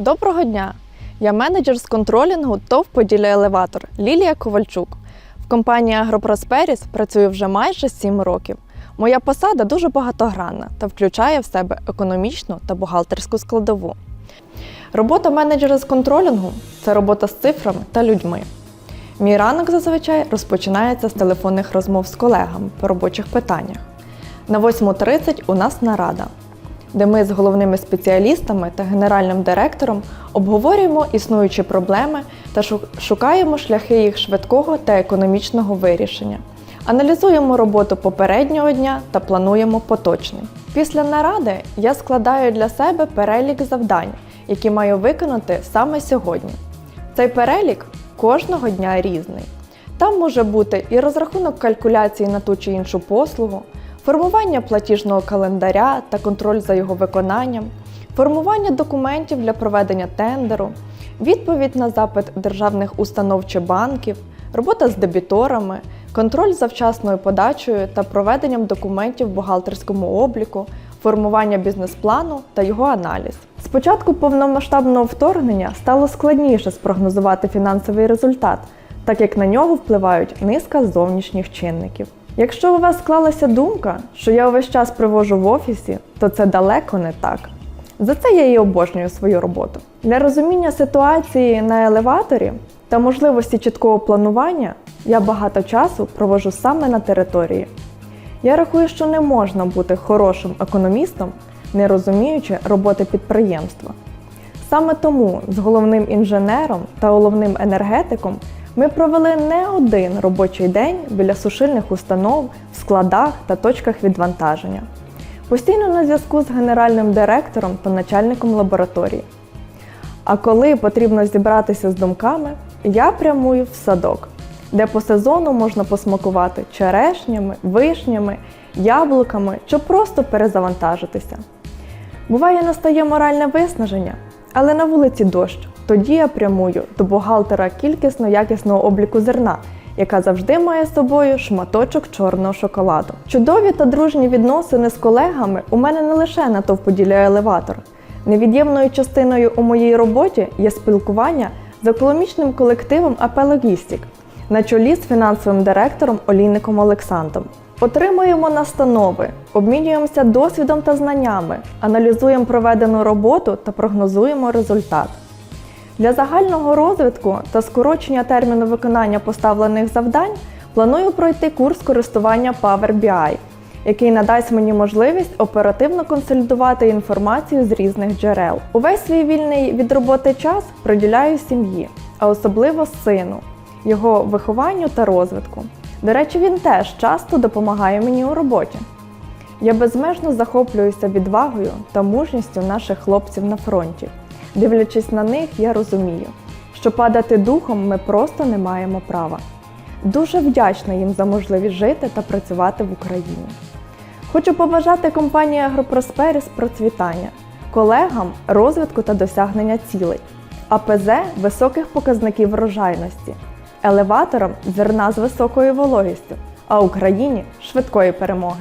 Доброго дня! Я менеджер з контролінгу ТОВ Поділля Елеватор Лілія Ковальчук. В компанії Агропросперіс працюю вже майже 7 років. Моя посада дуже багатогранна та включає в себе економічну та бухгалтерську складову. Робота менеджера з контролінгу це робота з цифрами та людьми. Мій ранок зазвичай розпочинається з телефонних розмов з колегами по робочих питаннях. На 8.30 у нас нарада, де ми з головними спеціалістами та генеральним директором обговорюємо існуючі проблеми та шукаємо шляхи їх швидкого та економічного вирішення. Аналізуємо роботу попереднього дня та плануємо поточний. Після наради я складаю для себе перелік завдань, які маю виконати саме сьогодні. Цей перелік кожного дня різний. Там може бути і розрахунок калькуляції на ту чи іншу послугу, формування платіжного календаря та контроль за його виконанням, формування документів для проведення тендеру, відповідь на запит державних установ чи банків, робота з дебіторами, контроль за вчасною подачею та проведенням документів в бухгалтерському обліку, формування бізнес-плану та його аналіз. З початку повномасштабного вторгнення стало складніше спрогнозувати фінансовий результат, так як на нього впливають низка зовнішніх чинників. Якщо у вас склалася думка, що я увесь час привожу в офісі, то це далеко не так. За це я і обожнюю свою роботу. Для розуміння ситуації на елеваторі та можливості чіткого планування я багато часу провожу саме на території. Я рахую, що не можна бути хорошим економістом, не розуміючи роботи підприємства. Саме тому з головним інженером та головним енергетиком ми провели не один робочий день біля сушильних установ, в складах та точках відвантаження. Постійно на зв'язку з генеральним директором та начальником лабораторії. А коли потрібно зібратися з думками, я прямую в садок, де по сезону можна посмакувати черешнями, вишнями, яблуками чи просто перезавантажитися. Буває, настає моральне виснаження, але на вулиці дощ. Тоді я прямую до бухгалтера кількісно-якісного обліку зерна, яка завжди має з собою шматочок чорного шоколаду. Чудові та дружні відносини з колегами у мене не лише на ТОВ «Поділля елеватор. Невід'ємною частиною у моїй роботі є спілкування з економічним колективом АП Логістік на чолі з фінансовим директором Олійником Олександром. Отримуємо настанови, обмінюємося досвідом та знаннями, аналізуємо проведену роботу та прогнозуємо результат. Для загального розвитку та скорочення терміну виконання поставлених завдань планую пройти курс користування Power BI, який надасть мені можливість оперативно консолідувати інформацію з різних джерел. Увесь свій вільний від роботи час приділяю сім'ї, а особливо сину, його вихованню та розвитку. До речі, він теж часто допомагає мені у роботі. Я безмежно захоплююся відвагою та мужністю наших хлопців на фронті. Дивлячись на них, я розумію, що падати духом ми просто не маємо права. Дуже вдячна їм за можливість жити та працювати в Україні. Хочу побажати компанії Агропросперіс процвітання, колегам розвитку та досягнення цілей, АПЗ високих показників врожайності, елеваторам зерна з високою вологістю, а Україні швидкої перемоги.